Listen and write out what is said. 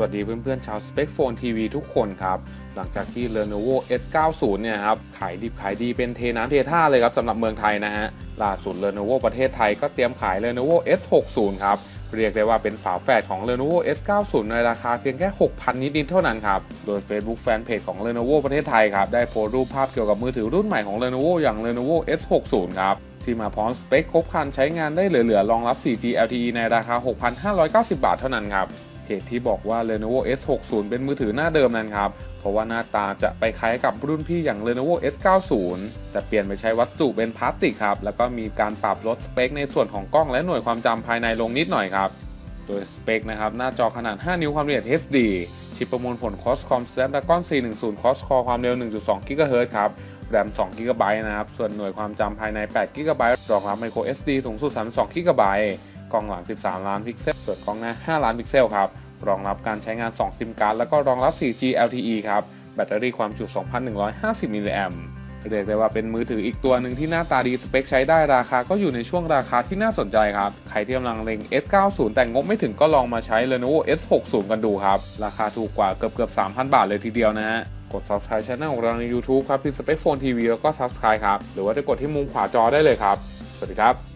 วัสดีเพื่อนๆชาว Spec Phone TV ทุกคนครับ หลังจากที่ Lenovo S90 เนี่ยครับ ขายดิบขายดีเป็นเทน้ำเทท่าเลยครับสำหรับเมืองไทยนะฮะ ล่าสุด Lenovo ประเทศไทยก็เตรียมขาย Lenovo S60 ครับ เรียกได้ว่าเป็นฝาแฝดของ Lenovo S90 ในราคาเพียงแค่ 6,000 นิดๆเท่านั้นครับ โดย Facebook Fanpage ของ Lenovo ประเทศไทยครับ ได้โพสต์รูปภาพเกี่ยวกับมือถือรุ่นใหม่ของ Lenovo อย่าง Lenovo S60 ครับที่มาพร้อมสเปคครบครันใช้งานได้เหลือๆรองรับ 4G LTE ในราคา 6,590 บาทเท่านั้นครับ เหตุที่บอกว่า Lenovo S60 เป็นมือถือหน้าเดิมนั้นครับ เพราะว่าหน้าตาจะไปคล้ายกับรุ่นพี่อย่าง Lenovo S90 แต่เปลี่ยนไปใช้วัสดุเป็นพลาสติกครับ แล้วก็มีการปรับลดสเปคในส่วนของกล้องและหน่วยความจำภายในลงนิดหน่อยครับ โดยสเปคนะครับหน้าจอขนาด 5 นิ้วความละเอียด HD ชิปประมวลผล Qualcomm Snapdragon 410 Quad Core ความเร็ว 1.2 GHz ครับแรม 2 GB นะครับ ส่วนหน่วยความจำภายใน 8 GB รองรับ Micro SD สูงสุด 32 GB กล้องหลัง 13 ล้านพิกเซล ส่วนกล้องหน้า 5 ล้านพิกเซลครับ รองรับการใช้งาน 2 ซิมการ์ดแล้วก็รองรับ 4G LTE ครับ แบตเตอรี่ความจุ 2,150 มิลลิแอมเรียกได้ว่าเป็นมือถืออีกตัวหนึ่งที่หน้าตาดีสเปคใช้ได้ราคาก็อยู่ในช่วงราคาที่น่าสนใจครับ ใครที่กำลังเล็ง S90 แต่งบไม่ถึงก็ลองมาใช้ Lenovo S60 กันดูครับ ราคาถูกกว่าเกือบเกือบ3,000 บาทเลยทีเดียวนะฮะกด subscribe channel ของเราใน YouTube ครับที่ Spec Phone TV แล้วก็ subscribe ครับ หรือว่าจะกดที่มุมขวาจอได้เลยครับ สวัสดีครับ